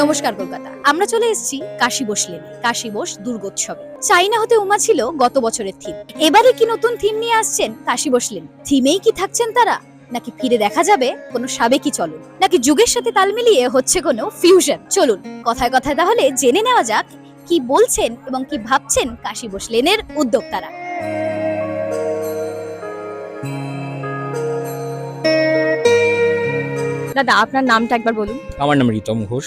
নমস্কার কলকাতা। আমরা চলে এসেছি কাশী বোস লেনে কাশী বোস দুর্গোৎসবে। চাইনা হতে উমা ছিল গত বছরের থিম। এবারে কি নতুন থিম নিয়ে আসছেন কাশী বোস লেন? থিমেই কি থাকছেন তারা? নাকি ফিরে দেখা যাবে কোনো সাবেকি চলন? নাকি যুগের সাথে তাল মিলিয়ে হচ্ছে কোনো ফিউশন চলুন কথায় কথায় তাহলে জেনে নেওয়া যাক কি বলছেন এবং কি ভাবছেন কাশী বোস লেনের উদ্যোক্তারা। দাদা আপনার নামটা একবার বলুন। আমার নাম রিতম ঘোষ।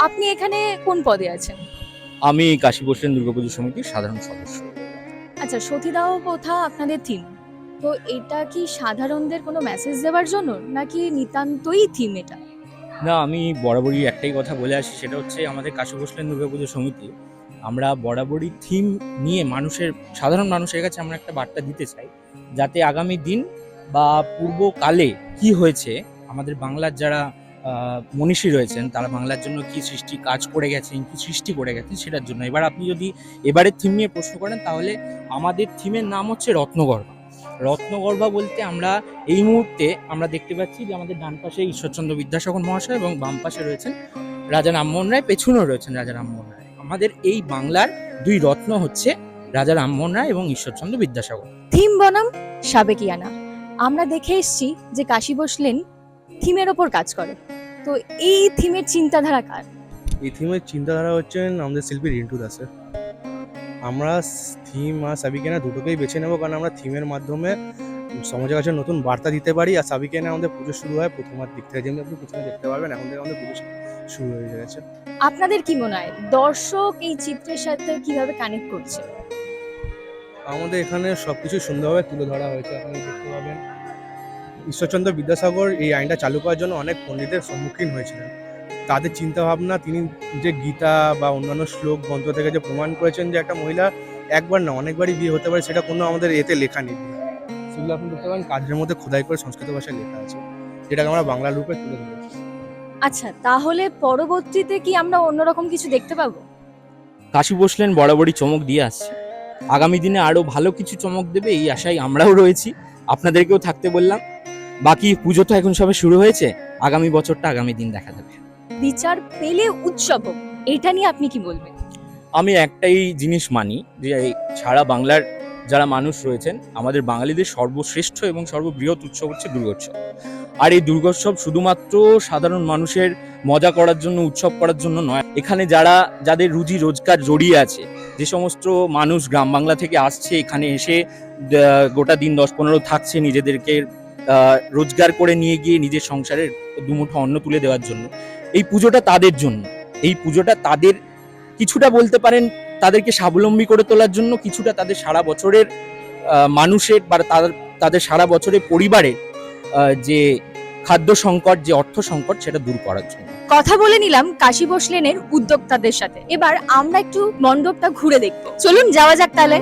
আপনি এখানে কোন পদে আছেন? আমি কাশী বসলেন দুর্গাপুজো সমিতির সাধারণ সদস্য। আচ্ছা সতীদাহ প্রথা আপনাদের থিম। তো এটা কি সাধারণদের কোনো মেসেজ দেওয়ার জন্য নাকি নিতান্তই থিম এটা? না আমি বরাবরই একটাই কথা বলে আসি সেটা হচ্ছে আমাদের কাশী বসলেন দুর্গাপুজো সমিতি আমরা বরাবরই থিম নিয়ে মানুষের সাধারণ মানুষের কাছে আমরা একটা বার্তা দিতে চাই যাতে আগামী দিন বা পূর্বকালে কি হয়েছে আমাদের বাংলার যারা মনীষী রয়েছেন, তারা বাংলার জন্য কি সৃষ্টি কাজ করে গেছেন, কি সৃষ্টি করে গেছেন সেটার জন্য। এবার আপনি যদি এবারের থিম নিয়ে প্রশ্ন করেন, তাহলে আমাদের থিমের নাম হচ্ছে রত্নগর্ভা। রত্নগর্ভা বলতে আমরা এই মুহূর্তে আমরা দেখতে পাচ্ছি যে আমাদের ডান পাশে ঈশ্বরচন্দ্র বিদ্যাসাগর মহাশয় এবং বাম পাশে রয়েছেন রাজা রামমোহন রায়, পেছনেও রয়েছেন রাজা রামমোহন রায়। আমাদের এই বাংলার দুই রত্ন হচ্ছে রাজা রামমোহন রায় এবং ঈশ্বরচন্দ্র বিদ্যাসাগর। থিম বনাম সাবেকিয়ানা। আমরা দেখে এসেছি যে কাশী বসলেন থিমের ওপর কাজ করে। তো এই থিমের চিন্তাধারা কার? এই থিমের চিন্তাধারা হচ্ছেন আমাদের শিল্পী রিন্টু দাসের। আমরা থিম আর সাবিকেনা দুটোকেই বেছে নেব কারণ আমরা থিমের মাধ্যমে সমাজের কাছে নতুন বার্তা দিতে পারি আর সাবিকেনা আমাদের পুজো শুরু হয় প্রথমার দিক থেকে। যেমনি আপনি প্রথমে দেখতে পারবেন এখন থেকে আমাদের পুজো শুরু হয়ে গেছে। আপনাদের কি মনে হয় দর্শক এই চিত্রের সাথে কীভাবে কানেক্ট করছে? আমাদের এখানে সব কিছু সুন্দরভাবে তুলে ধরা হয়েছে আপনি দেখতে পাবেন। ঈশ্বরচন্দ্র বিদ্যাসাগর এই আইনটা চালু করার জন্য অনেক পণ্ডিতের সম্মুখীন হয়েছিলেন। তাদের চিন্তাভাবনা তিনি যে গীতা বা অন্যান্য শ্লোক গ্রন্থ থেকে যে প্রমাণ করেছেন যে একটা মহিলা একবার না অনেকবারই বিয়ে হতে পারে সেটা কোনো আমাদের এতে লেখা নেই। সেগুলো আপনি দেখতে পারেন কাজের মধ্যে খোদাই করে সংস্কৃত ভাষায় লেখা আছে যেটাকে আমরা বাংলা রূপে তুলে ধরেছি আচ্ছা তাহলে পরবর্তীতে কি আমরা অন্যরকম কিছু দেখতে পাবো? কাশী বসলেন বরাবরই চমক দিয়ে আসছে। আগামী দিনে আরও ভালো কিছু চমক দেবে এই আশায় আমরাও রয়েছি। আপনাদেরকেও থাকতে বললাম। বাকি পুজো তো এখন সবে শুরু হয়েছে। আগামী বছরটা আগামী দিন দেখা যাবে। বিচার পেলে উৎসব এটা নিয়ে আপনি কি বলবেন? আমি একটাই জিনিস মানি যে সারা বাংলার যারা মানুষ রয়েছেন আমাদের বাঙালিদের সর্বশ্রেষ্ঠ এবং সর্ববৃহৎ উৎসব হচ্ছে দুর্গোৎসব। আর এই দুর্গোৎসব শুধুমাত্র সাধারণ মানুষের মজা করার জন্য উৎসব করার জন্য নয়। এখানে যারা যাদের রুজি রোজগার জড়িয়ে আছে যে সমস্ত মানুষ গ্রাম বাংলা থেকে আসছে এখানে এসে গোটা দিন দশ পনেরো থাকছে নিজেদেরকে রোজগার করে নিয়ে গিয়ে নিজের সংসারের দুমুঠো অন্ন তুলে দেওয়ার জন্য। এই পুজোটা তাদের জন্য। এই পুজোটা তাদের কিছুটা বলতে পারেন তাদেরকে স্বাবলম্বী করে তোলার জন্য কিছুটা তাদের সারা বছরের মানুষের বা তাদের তাদের সারা বছরের পরিবারের যে খাদ্য সংকট, যে অর্থ সংকট সেটা দূর করার জন্য। কথা বলে নিলাম কাশী বসলেনের উদ্যোক্তাদের সাথে। এবার আমরা একটু মণ্ডপটা ঘুরে দেখব। চলুন যাওয়া যাক তাহলে।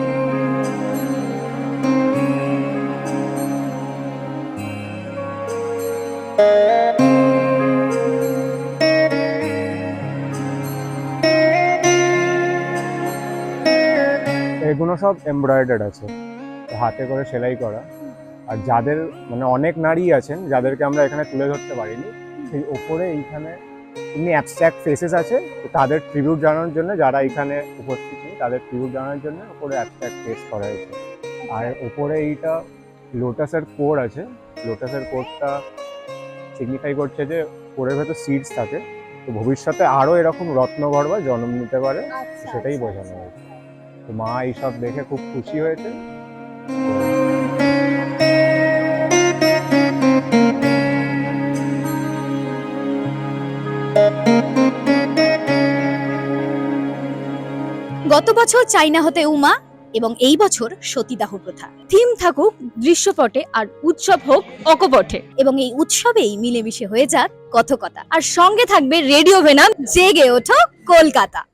সব এমব্রয়ডার্ড আছে। হাতে করে সেলাই করা। আর যাদের মানে অনেক নারী আছেন যাদেরকে আমরা এখানে তুলে ধরতে পারিনি সেই ওপরে এইখানে এমনি অ্যাবস্ট্রাক্ট ফেসেস আছে তাদের ট্রিবিউট জানানোর জন্য যারা এখানে উপস্থিত নেই তাদের ট্রিবিউট জানানোর জন্য ওপরে অ্যাবস্ট্রাক্ট ফেস করা হয়েছে। আর ওপরে এইটা লোটাসের কোর আছে। লোটাসের কোরটা সিগনিফাই করছে যে কোরের ভেতর সিডস থাকে। তো ভবিষ্যতে আরও এরকম রত্নগর্ভা জন্ম নিতে পারে সেটাই বোঝানো হয়েছে। তো মা এইসব দেখে খুব খুশি হয়েছে। গত বছর চাইনা হতে উমা এবং এই বছর সতীদাহ প্রথা। থিম থাকুক, দৃশ্যপটে আর উৎসব হোক, অকপটে। এবং এই উৎসবেই মিলেমিশে হয়ে যাক কথকতা। আর সঙ্গে থাকবে রেডিও ভেনাম জেগে ওঠো কলকাতা।